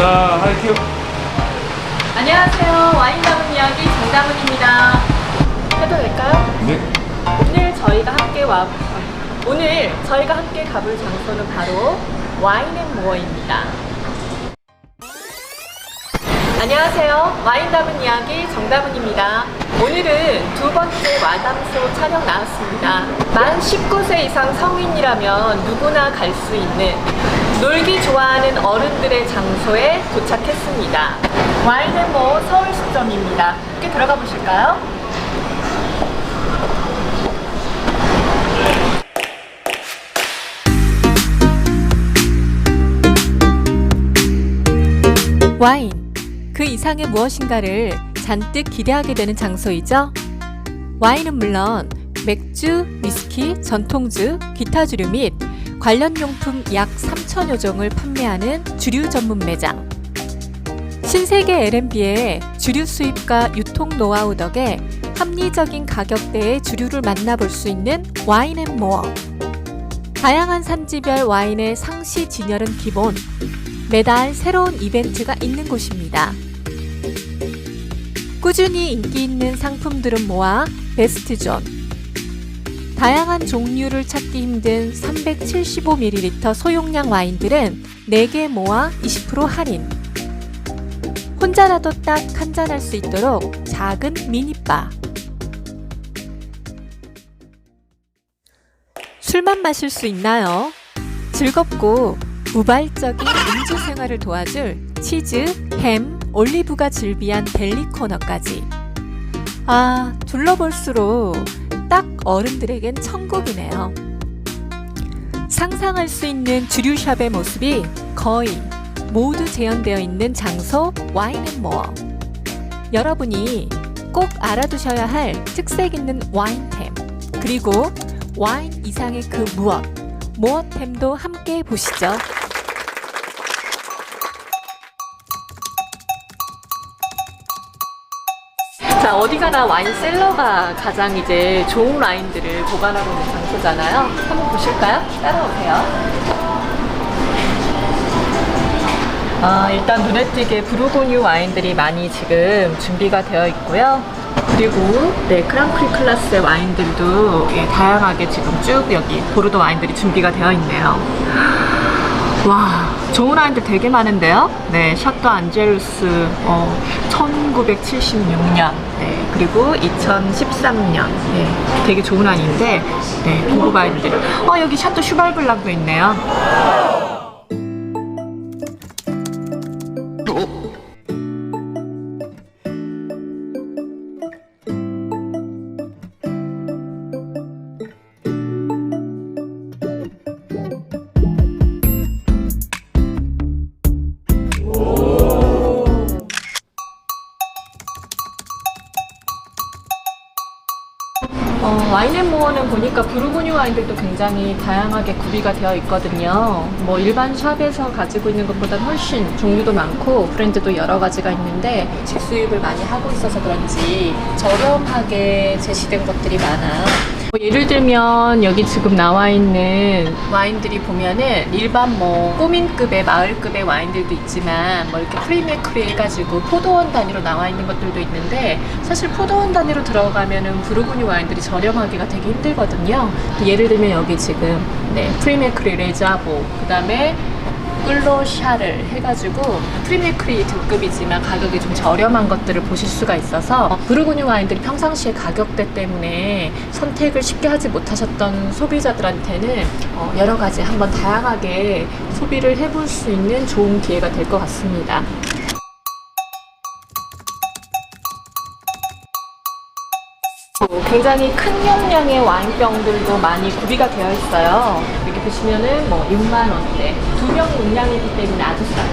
자, 하이큐. 안녕하세요. 와인 담은 이야기 정다문입니다. 해도 될까요? 네. 오늘 저희가 함께 와 오늘 저희가 함께 가볼 장소는 바로 와인앤모어입니다. 안녕하세요. 와인 담은 이야기 정다문입니다. 오늘은 두 번째 와담소 촬영 나왔습니다. 만 19세 이상 성인이라면 누구나 갈 수 있는 놀기 좋아하는 어른들의 장소에 도착했습니다. 와인앤모어 서울수점입니다. 함께 들어가 보실까요? 와인. 그 이상의 무엇인가를 잔뜩 기대하게 되는 장소이죠. 와인은 물론 맥주, 위스키, 전통주, 기타 주류 및 관련 용품 약 3천여 종을 판매하는 주류 전문 매장. 신세계 L&B의 주류 수입과 유통 노하우 덕에 합리적인 가격대의 주류를 만나볼 수 있는 와인앤모어. 다양한 산지별 와인의 상시 진열은 기본, 매달 새로운 이벤트가 있는 곳입니다. 꾸준히 인기 있는 상품들은 모아 베스트 존. 다양한 종류를 찾기 힘든 375ml 소용량 와인들은 4개 모아 20% 할인. 혼자라도 딱 한잔할 수 있도록 작은 미니바. 술만 마실 수 있나요? 즐겁고 우발적인 음주 생활을 도와줄 치즈, 햄, 올리브가 즐비한 델리 코너까지. 아, 둘러볼수록 딱 어른들에겐 천국이네요. 상상할 수 있는 주류샵의 모습이 거의 모두 재현되어 있는 장소 와인앤모어. 여러분이 꼭 알아두셔야 할 특색 있는 와인템, 그리고 와인 이상의 그 무엇, 무엇템도 함께 보시죠. 자, 어디 가나 와인 셀러가 가장 이제 좋은 와인들을 보관하고 있는 장소잖아요. 한번 보실까요? 따라오세요. 아, 일단 눈에 띄게 부르고뉴 와인들이 많이 지금 준비가 되어 있고요. 그리고 네, 크랑크리 클라스의 와인들도 예, 다양하게 지금 쭉 여기 보르도 와인들이 준비가 되어 있네요. 와, 좋은 와인들 되게 많은데요. 네, 샤또 안젤루스 어, 1976년, 네, 그리고 2013년, 네, 되게 좋은 와인인데, 네, 고급 와인들. 어, 여기 샤또 슈발블랑도 있네요. 어, 와인앤모어는 보니까 부르고뉴 와인들도 굉장히 다양하게 구비가 되어 있거든요. 뭐 일반 샵에서 가지고 있는 것보다 훨씬 종류도 많고 브랜드도 여러 가지가 있는데 직수입을 많이 하고 있어서 그런지 저렴하게 제시된 것들이 많아요. 뭐 예를 들면 여기 지금 나와 있는 와인들이 보면은 일반 뭐 꼬민급의 마을급의 와인들도 있지만 뭐 이렇게 프리메크리 해가지고 포도원 단위로 나와 있는 것들도 있는데 사실 포도원 단위로 들어가면은 부르고뉴 와인들이 저렴하기가 되게 힘들거든요. 예를 들면 여기 지금 네 프리메크리 레자보 그 다음에 끌로 샤를 해가지고 프리메크리 등급이지만 가격이 좀 저렴한 것들을 보실 수가 있어서 부르고뉴 와인들이 평상시에 가격대 때문에 선택을 쉽게 하지 못하셨던 소비자들한테는 어, 여러 가지 한번 다양하게 소비를 해볼 수 있는 좋은 기회가 될 것 같습니다. 어, 굉장히 큰 용량의 와인병들도 많이 구비가 되어 있어요. 이렇게 보시면은 뭐 6만 원대, 두 명 용량이기 때문에 아주 아니지만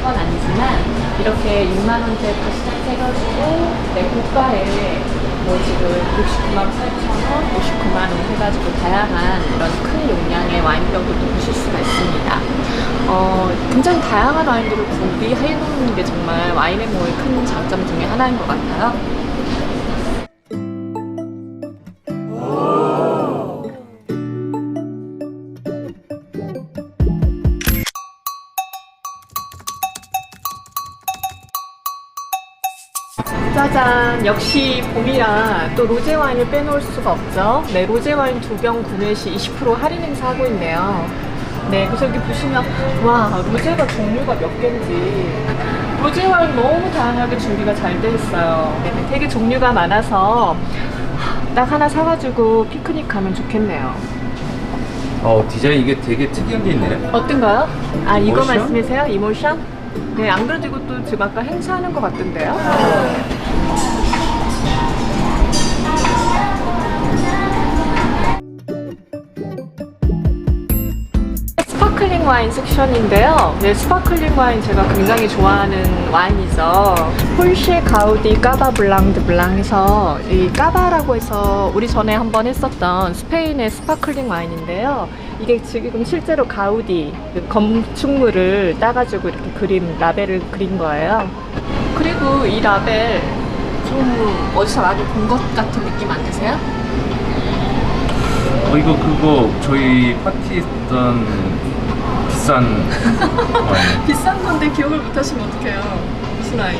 이렇게 6만 원대부터 시작해가지고 네, 고가에 뭐 지금 69만 8천 원, 59만 원 해가지고 다양한 이런 큰 용량의 와인병들도 보실 수가 있습니다. 어, 굉장히 다양한 와인들을 구비해 놓는 게 정말 와인의 모의 큰 장점 중에 하나인 것 같아요. 짜잔 역시 봄이라 또 로제 와인을 빼놓을 수가 없죠 네 로제 와인 두 병 구매 시 20% 할인 행사 하고 있네요 네 그래서 여기 보시면 와 로제가 종류가 몇 개인지 로제 와인 너무 다양하게 준비가 잘 돼 있어요 네, 되게 종류가 많아서 딱 하나 사가지고 피크닉 가면 좋겠네요 어 디자인 이게 되게 특이한 게 있네. 어떤가요? 아 이거 이모션? 말씀이세요? 이모션? 네, 안 그래도 이것도 지금 아까 행사하는 것 같던데요? 와인 섹션인데요. 네, 스파클링 와인 제가 굉장히 좋아하는 와인이죠. 폴쉐 가우디 까바 블랑드 블랑에서 이 까바라고 해서 우리 전에 한번 했었던 스페인의 스파클링 와인인데요. 이게 지금 실제로 가우디 그 건축물을 따가지고 이렇게 그림 라벨을 그린 거예요. 그리고 이 라벨 좀 어디서 많이 본 것 같은 느낌 안 드세요? 어 이거 그거 저희 파티 했던 비싼 와인. 비싼 건데 기억을 못 하시면 어떡해요? 무슨 와인?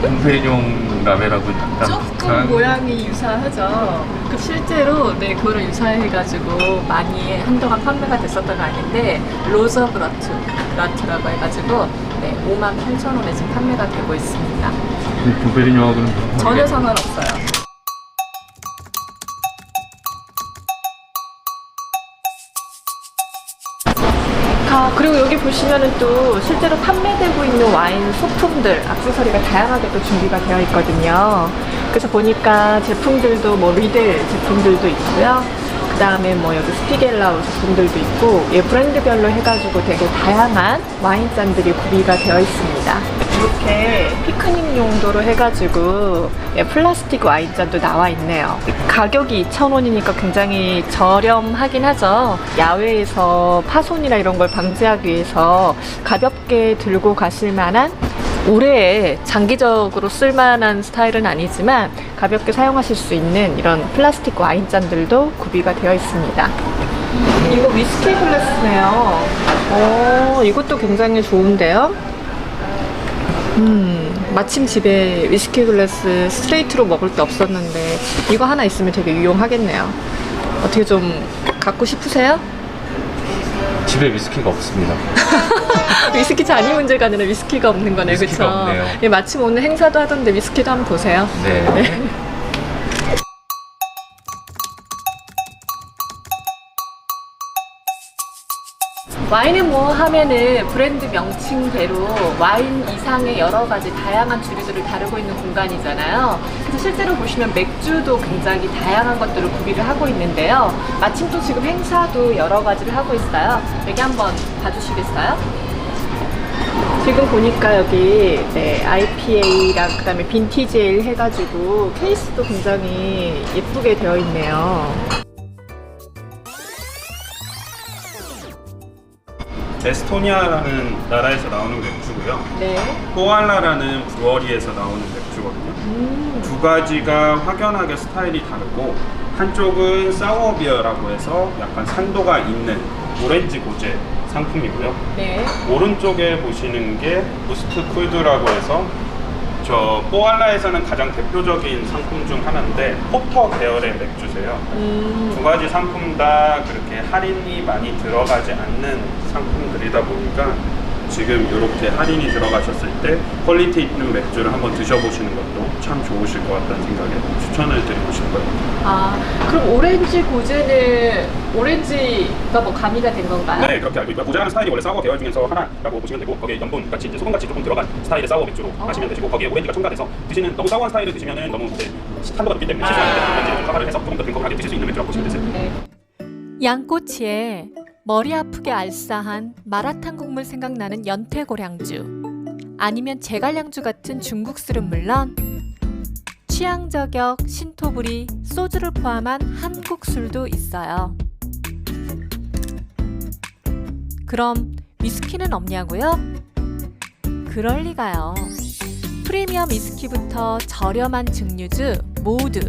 곰페뇽 라벨하고 약간 조금 비슷한 모양이 유사하죠. 그 실제로 네 그거를 유사해가지고 많이 한동안 판매가 됐었던 아닌데 로저 브라트 브라트라고 해가지고 네 5만 8천 원에 지금 판매가 되고 있습니다. 곰페뇽하고는 전혀 상관없어요. 여기 보시면은 또 실제로 판매되고 있는 와인 소품들, 액세서리가 다양하게 또 준비가 되어 있거든요. 그래서 보니까 제품들도 뭐 리델 제품들도 있고요. 그 다음에 뭐 여기 스피겔라우 제품들도 있고, 예, 브랜드별로 해가지고 되게 다양한 와인잔들이 구비가 되어 있습니다. 이렇게 피크닉 용도로 해가지고 예, 플라스틱 와인잔도 나와 있네요. 가격이 2,000원이니까 굉장히 저렴하긴 하죠. 야외에서 파손이나 이런 걸 방지하기 위해서 가볍게 들고 가실 만한 오래 장기적으로 쓸만한 스타일은 아니지만 가볍게 사용하실 수 있는 이런 플라스틱 와인잔들도 구비가 되어 있습니다. 이거 위스키 글래스네요. 오, 이것도 굉장히 좋은데요? 음, 마침 집에 위스키 글래스 스트레이트로 먹을 게 없었는데 이거 하나 있으면 되게 유용하겠네요. 어떻게 좀 갖고 싶으세요? 집에 위스키가 없습니다. 위스키 잔이 문제가 아니라 위스키가 없는 거네, 위스키가 그쵸? 없네요. 예, 마침 오늘 행사도 하던데 위스키도 한번 보세요. 네. 와인앤모 하면은 브랜드 명칭대로 와인 이상의 여러 가지 다양한 주류들을 다루고 있는 공간이잖아요. 그래서 실제로 보시면 맥주도 굉장히 다양한 것들을 구비를 하고 있는데요. 마침 또 지금 행사도 여러 가지를 하고 있어요. 여기 한번 봐주시겠어요? 지금 보니까 여기 네, IPA랑 그다음에 빈티지 에일 해가지고 케이스도 굉장히 예쁘게 되어 있네요. 에스토니아라는 나라에서 나오는 맥주고요. 네. 포알라라는 브루어리에서 나오는 맥주거든요. 음, 두 가지가 확연하게 스타일이 다르고 한쪽은 사워비어라고 해서 약간 산도가 있는 오렌지 고제 상품이고요. 네. 오른쪽에 보시는 게 부스트 쿨드라고 해서 저 뽀알라에서는 가장 대표적인 상품 중 하나인데 포터 계열의 맥주세요. 음, 두 가지 상품 다 그렇게 할인이 많이 들어가지 않는 상품들이다 보니까 지금 이렇게 할인이 들어가셨을 때 퀄리티 있는 맥주를 한번 드셔보시는 것도 참 좋으실 것 같다는 생각에 추천을 드리고 싶어요. 아, 그럼 오렌지 고제는 오렌지가 뭐 가미가 된 건가요? 네, 그렇게 알고 있고요. 고자라는 스타일이 원래 사워 계열 중에서 하나라고 보시면 되고 거기에 염분 같이 이제 소금 같이 조금 들어간 스타일의 사워 맥주로 어. 마시면 되시고 거기에 오렌지가 첨가돼서 드시는 너무 사워한 스타일을 드시면은 너무 이제 탄도가 높기 때문에 실수하는데 오렌지를 좀 첨가를 해서 조금 더 듬뿍하게 드실 수 있는 맥주라고 보시면 되세요. 네. 양꼬치에 머리 아프게 알싸한 마라탕 국물 생각나는 연태고량주 아니면 제갈량주 같은 중국술은 물론 취향 저격 신토부리 소주를 포함한 한국 술도 있어요. 그럼 위스키는 없냐고요? 그럴 리가요. 프리미엄 위스키부터 저렴한 증류주 모두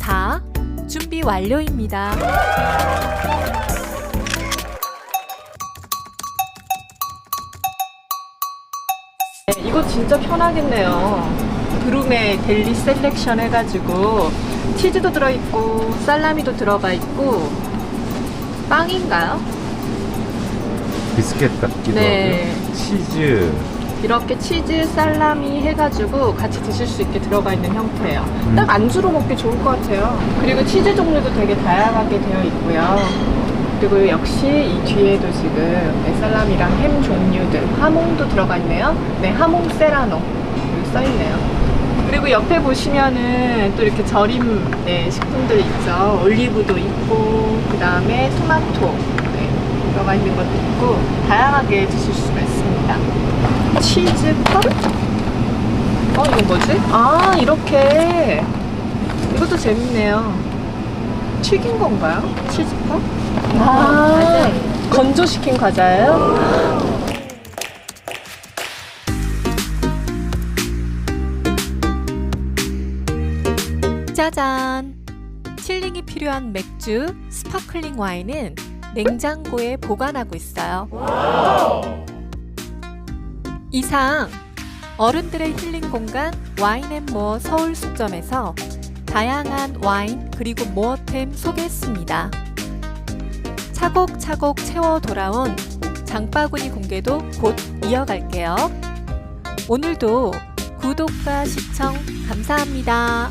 다 준비 완료입니다. 이거 진짜 편하겠네요. 브룸의 델리 셀렉션 해가지고 치즈도 들어있고 살라미도 들어가 있고 빵인가요? 비스켓 같기도 네. 하고요. 치즈. 이렇게 치즈 살라미 해가지고 같이 드실 수 있게 들어가 있는 형태예요. 음. 딱 안주로 먹기 좋을 것 같아요. 그리고 치즈 종류도 되게 다양하게 되어 있고요. 그리고 역시 이 뒤에도 지금 네, 살라미랑 햄 종류들, 하몽도 들어가 있네요. 네, 하몽 세라노 여기 써 있네요. 그리고 옆에 보시면은 또 이렇게 절임 네, 식품들 있죠. 올리브도 있고, 그 다음에 토마토 네, 들어가 있는 것도 있고, 다양하게 드실 수가 있습니다. 치즈 펄? 어, 이건 뭐지? 아, 이렇게. 이것도 재밌네요. 튀긴 건가요? 치즈 펄? 아, 건조시킨 과자예요? 짜잔! 칠링이 필요한 맥주, 스파클링 와인은 냉장고에 보관하고 있어요. 이상 어른들의 힐링 공간 와인앤모어 서울 숙점에서 다양한 와인 그리고 모어템 소개했습니다. 차곡차곡 채워 돌아온 장바구니 공개도 곧 이어갈게요. 오늘도 구독과 시청 감사합니다.